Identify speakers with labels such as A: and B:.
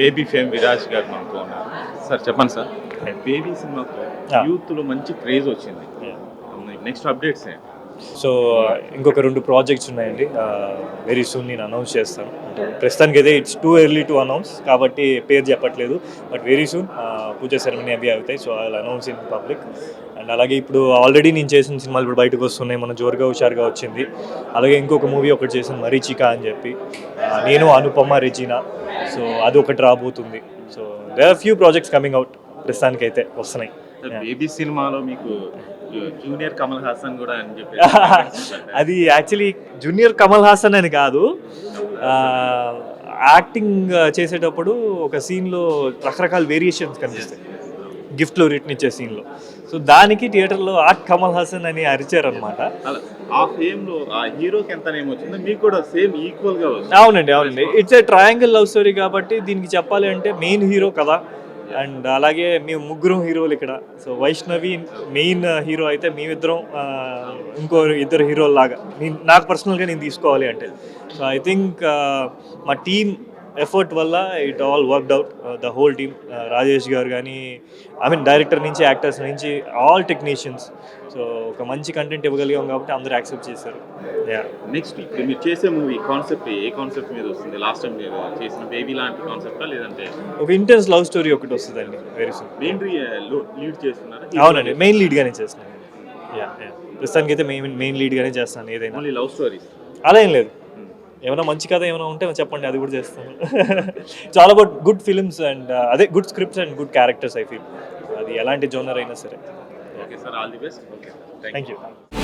A: Baby fame Viraj గారు మనతో ఉన్నారు. సార్ చెప్పండి సార్. బేబీ సినిమాతో
B: Yeah.
A: యూత్లో మంచి క్రేజ్ వచ్చింది. నెక్స్ట్ అప్డేట్స్ ఏంటి?
B: సో ఇంకొక రెండు ప్రాజెక్ట్స్ ఉన్నాయండి. వెరీ సూన్ నేను అనౌన్స్ చేస్తాను. ప్రస్తుతానికి అయితే it's too early to announce కాబట్టి పేరు చెప్పట్లేదు. But very soon puja ceremony అవి అవుతాయి. So I announce in public and అలాగే ఇప్పుడు ఆల్రెడీ నేను చేసిన సినిమాలు ఇప్పుడు బయటకు వస్తున్నాయి. మన జోరుగా హుషారుగా వచ్చింది. అలాగే ఇంకొక మూవీ ఒకటి చేసిన మరీచిక అని చెప్పి. నేను అనుపమ రెజీనా. సో అది ఒకటి రాబోతుంది. So they are few projects coming out ప్రస్తుతానికి అయితే వస్తున్నాయి.
A: బేబీ సినిమాలో మీకు జూనియర్ కమల్ హాసన్ కూడా అని చెప్పి
B: అది యాక్చువల్లీ జూనియర్ కమల్ హాసన్ అని కాదు. యాక్టింగ్ చేసేటప్పుడు ఒక సీన్లో రకరకాల వేరియేషన్స్ కనిపిస్తాయి. గిఫ్ట్లో రిటర్న్ ఇచ్చే సీన్లో సో దానికి థియేటర్లో ఆర్ట్ కమల్ హాసన్ అని అరిచారనమాట
A: ఆ ఆ హీరోకి ఎంత నేమ్ వచ్చిందో మీకు కూడా సేమ్ ఈక్వల్గా వచ్చింది
B: అవునండి అవునండి. It's a triangle love story కాబట్టి దీనికి చెప్పాలి అంటే మెయిన్ హీరో కదా. అండ్ అలాగే మేము ముగ్గురం హీరోలు ఇక్కడ. సో వైష్ణవి మెయిన్ హీరో అయితే మేమిద్దరం ఇంకో ఇద్దరు హీరోలు లాగా. నేను నాకు పర్సనల్గా నేను తీసుకోవాలి అంటే. సో ఐ థింక్ మా టీమ్ ఎఫర్ట్ వల్ల it all worked out the whole team Rajesh garu కానీ ఐ మీన్ డైరెక్టర్ నుంచి యాక్టర్స్ నుంచి ఆల్ టెక్నీషియన్స్ సో ఒక మంచి కంటెంట్ ఇవ్వగలిగాం కాబట్టి అందరూ యాక్సెప్ట్ చేశారు. యా
A: నెక్స్ట్ ఇప్పుడు మీరు చేసే మూవీ కాన్సెప్ట్ ఏ? కాన్సెప్ట్ మీద వస్తుంది? లాస్ట్ టైం మీరు చేసిన బేబీ లాంటి కాన్సెప్టా లేదంటే
B: ఒక ఇంటెన్స్ లవ్ స్టోరీ ఒకటి వస్తుందండి వెరీ సూన్
A: మెయిన్ లీడ్ చేస్తున్నారా?
B: అవునండి మెయిన్ లీడ్గానే చేస్తున్నాను. యా యా ప్రస్తుతానికి అయితే మెయిన్ మెయిన్ లీడ్గానే చేస్తాను ఏదైనా.
A: ఓన్లీ లవ్ స్టోరీస్
B: అలా ఏం లేదు. ఏమైనా మంచి కథ ఏమైనా ఉంటే చెప్పండి అది కూడా చేస్తాను. చాలా అబౌట్ గుడ్ ఫిల్మ్స్ అండ్ అదే good scripts and good characters I feel అది ఎలాంటి జోనర్ అయినా సరే.
A: Okay sir all the best okay thank
B: thank you